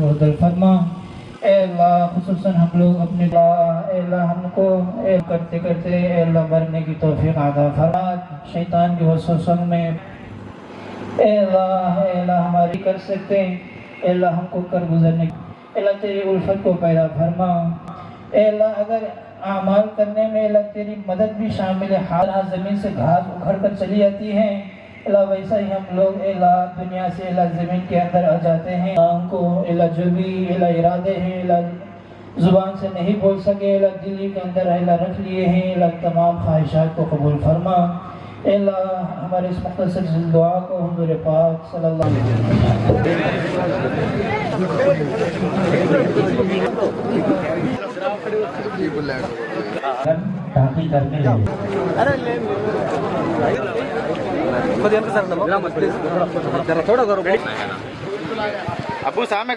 مدل فرما اے اللہ، خصوصاً ہم لوگ اپنے دعا، اے اللہ ہم کو اے کرتے کرتے اے اللہ مرنے کی توفیق عطا فرما۔ شیطان کی وسوسن میں اے اللہ اے اللہ ہماری کر سکتے ہیں۔ اے اللہ ہم کو کر گزرنے کی اے اللہ تیری الفت کو پیدا فرما۔ اے اللہ، اگر اعمال کرنے میں اللہ تیری مدد بھی شامل ہے حال زمین سے گھاس اکھڑ کر چلی جاتی ہیں अल्लाह वैसा ही हम लोग अल्लाह दुनिया से अल्लाह ज़मीन के अंदर आ जाते हैं। हमको अल्लाह जो भी अल्लाह इरादे हैं अल्लाह ज़ुबान से नहीं बोल सके। अल्लाह दिल के अंदर अल्लाह रख लिए हैं अल्लाह तमाम ख्वाहिशात को कबूल फरमा। अल्लाह हमारे इस मुख्तर दुआ को हजूर पाक सल्लल्लाहु अलैहि वसल्लम। टाकी करने लगे అబ్బు సామె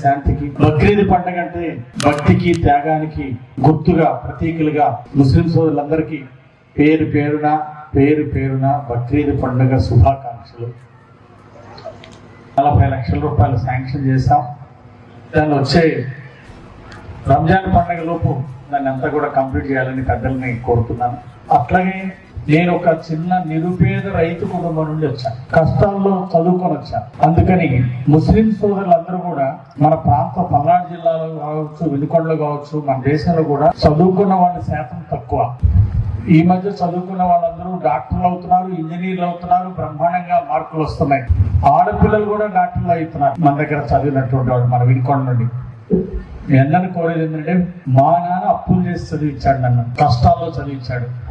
శాంతికి బక్రీద్ పండుగ అంటే భక్తికి త్యాగానికి గుర్తుగా ప్రతీకలుగా ముస్లిం సోదరులందరికీ పేరు పేరున పేరు పేరున బక్రీద్ పండుగ శుభాకాంక్షలు. నలభై లక్షల రూపాయలు శాంక్షన్ చేశాం. దాన్ని వచ్చే రంజాన్ పండుగ లోపు దాన్ని అంతా కూడా కంప్లీట్ చేయాలని పెద్దల్ని కోరుతున్నాను. అట్లాగే నేను ఒక చిన్న నిరుపేద రైతు కుటుంబం నుండి వచ్చాను కష్టాల్లో చదువుకొని వచ్చాను అందుకని ముస్లిం సోదరులందరూ కూడా మన ప్రాంత పల్నాడు జిల్లాలో కావచ్చు వెనుకొండలు కావచ్చు మన దేశంలో కూడా చదువుకున్న వాళ్ళ శాతం తక్కువ. ఈ మధ్య చదువుకున్న వాళ్ళందరూ డాక్టర్లు అవుతున్నారు ఇంజనీర్లు అవుతున్నారు బ్రహ్మాండంగా మార్కులు వస్తున్నాయి. ఆడపిల్లలు కూడా డాక్టర్లు అవుతున్నారు. మన దగ్గర చదివినటువంటి వాడు మన వినుకొండ నుండి. ఎందని కోరేది ఏంటంటే మా నాన్న అప్పులు చేసి చదివించాడు నన్ను. కష్టాల్లో చదివించాడు.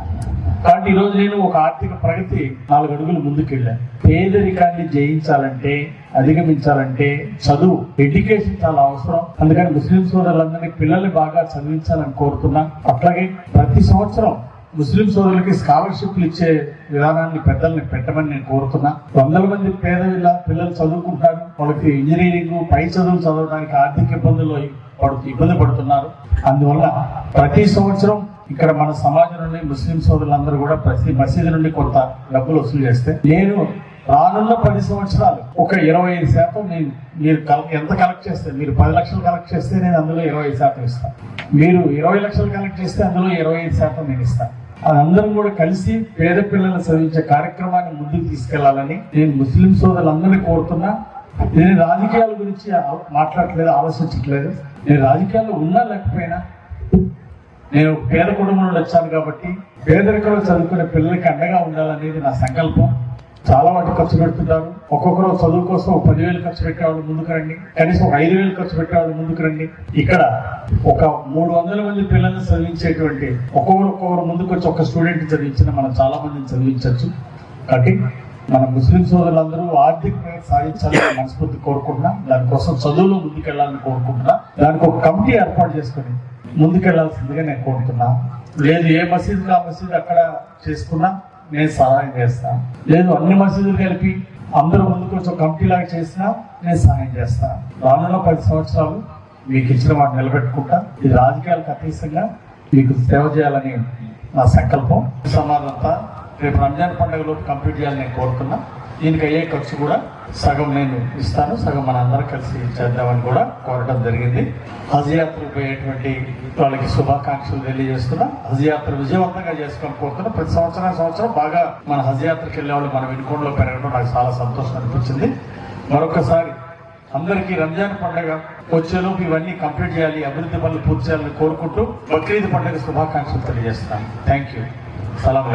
కాబట్టి ఈరోజు నేను ఒక ఆర్థిక ప్రగతి నాలుగు అడుగులు ముందుకెళ్ళాను పేదరికాన్ని జయించాలంటే అధిగమించాలంటే చదువు ఎడ్యుకేషన్ చాలా అవసరం. అందుకని ముస్లిం సోదరులందరినీ పిల్లల్ని బాగా చదివించాలని కోరుతున్నా. అట్లాగే ప్రతి సంవత్సరం ముస్లిం సోదరులకి స్కాలర్షిప్లు ఇచ్చే విధానాన్ని పెద్దల్ని పెట్టమని నేను కోరుతున్నా. వందల మంది పేద పిల్లలు చదువుకుంటారు వాళ్ళకి ఇంజనీరింగ్ పై చదువులు చదవడానికి ఆర్థిక ఇబ్బందులు పడుతూ ఇబ్బంది పడుతున్నారు. అందువల్ల ప్రతి సంవత్సరం ఇక్కడ మన సమాజం నుండి ముస్లిం సోదరులందరూ కూడా ప్రతి మసీదు నుండి కొంత డబ్బులు వసూలు చేస్తే నేను రానున్న పది సంవత్సరాలు ఒక ఇరవై ఐదు శాతం నేను మీరు ఎంత కలెక్ట్ చేస్తే మీరు పది లక్షలు కలెక్ట్ చేస్తే నేను అందులో ఇరవై ఐదు శాతం ఇస్తాను మీరు ఇరవై లక్షలు కలెక్ట్ చేస్తే అందులో ఇరవై ఐదు శాతం నేను ఇస్తాను అది అందరం కూడా కలిసి పేద పిల్లలను చదివించే కార్యక్రమాన్ని ముందుకు తీసుకెళ్ళాలని నేను ముస్లిం సోదరులందరినీ కోరుతున్నా. నేను రాజకీయాల గురించి మాట్లాడట్లేదు ఆలోచించట్లేదు. నేను రాజకీయాల్లో ఉన్నా లేకపోయినా నేను పేద కుటుంబంలో వచ్చాను కాబట్టి పేదరికంలో చదువుకునే పిల్లలకి అండగా ఉండాలనేది నా సంకల్పం. చాలా వాటి ఖర్చు పెడుతున్నారు ఒక్కొక్కరు చదువు కోసం పదివేలు ఖర్చు పెట్టేవాళ్ళు ముందుకు రండి. కనీసం ఒక ఐదు వేలు ఖర్చు పెట్టేవాళ్ళు ముందుకు రండి. ఇక్కడ ఒక మూడు వందల మంది పిల్లల్ని చదివించేటువంటి ఒక్కొక్కరు ఒక్కొక్కరు ముందుకు వచ్చి ఒక స్టూడెంట్ చదివించిన మనం చాలా మందిని చదివించవచ్చు. కాబట్టి మన ముస్లిం సోదరులందరూ ఆర్థికంగా సాధించాలని మనస్ఫూర్తి కోరుకుంటున్నా. దానికోసం చదువులో ముందుకెళ్ళాలని కోరుకుంటున్నా. దానికి ఒక కమిటీ ఏర్పాటు చేసుకుని ముందుకెళ్ళాల్సిందిగా నేను కోరుతున్నా. లేదు ఏ మసీదు ఆ మసీదు అక్కడ చేసుకున్నా నేను సహాయం చేస్తాను లేదు అన్ని మసీదులు కలిపి అందరూ ముందుకు వచ్చి కమిటీ లాగా చేసినా నేను సహాయం చేస్తాను రానున్న పది సంవత్సరాలు మీకు ఇచ్చిన మాట నిలబెట్టుకుంటా. ఈ రాజకీయాలకు అతీతంగా మీకు సేవ చేయాలని నా సంకల్పం. సమానంతా రేపు రంజాన్ పండుగలో కంప్లీట్ చేయాలని నేను కోరుతున్నా. దీనికి అయ్యే ఖర్చు కూడా సగం నేను ఇస్తాను సగం మన అందరం కలిసి చేద్దామని కూడా కోరడం జరిగింది. హజ్ యాత్రకు పోయేటువంటి వాళ్ళకి శుభాకాంక్షలు తెలియజేస్తున్నా. హజ్ యాత్ర విజయవంతంగా చేసుకొని కోరుతున్నా ప్రతి సంవత్సరం సంవత్సరం బాగా మన హజ్ యాత్రకు వాళ్ళు మన వినుకొండలో పెరగడం నాకు చాలా సంతోషం అనిపించింది. మరొకసారి అందరికీ రంజాన్ పండుగ వచ్చేలోపు ఇవన్నీ కంప్లీట్ చేయాలి అభివృద్ధి పనులు పూర్తి చేయాలని కోరుకుంటూ బక్రీద్ పండుగ శుభాకాంక్షలు తెలియజేస్తున్నాను థ్యాంక్ యూ. సలాం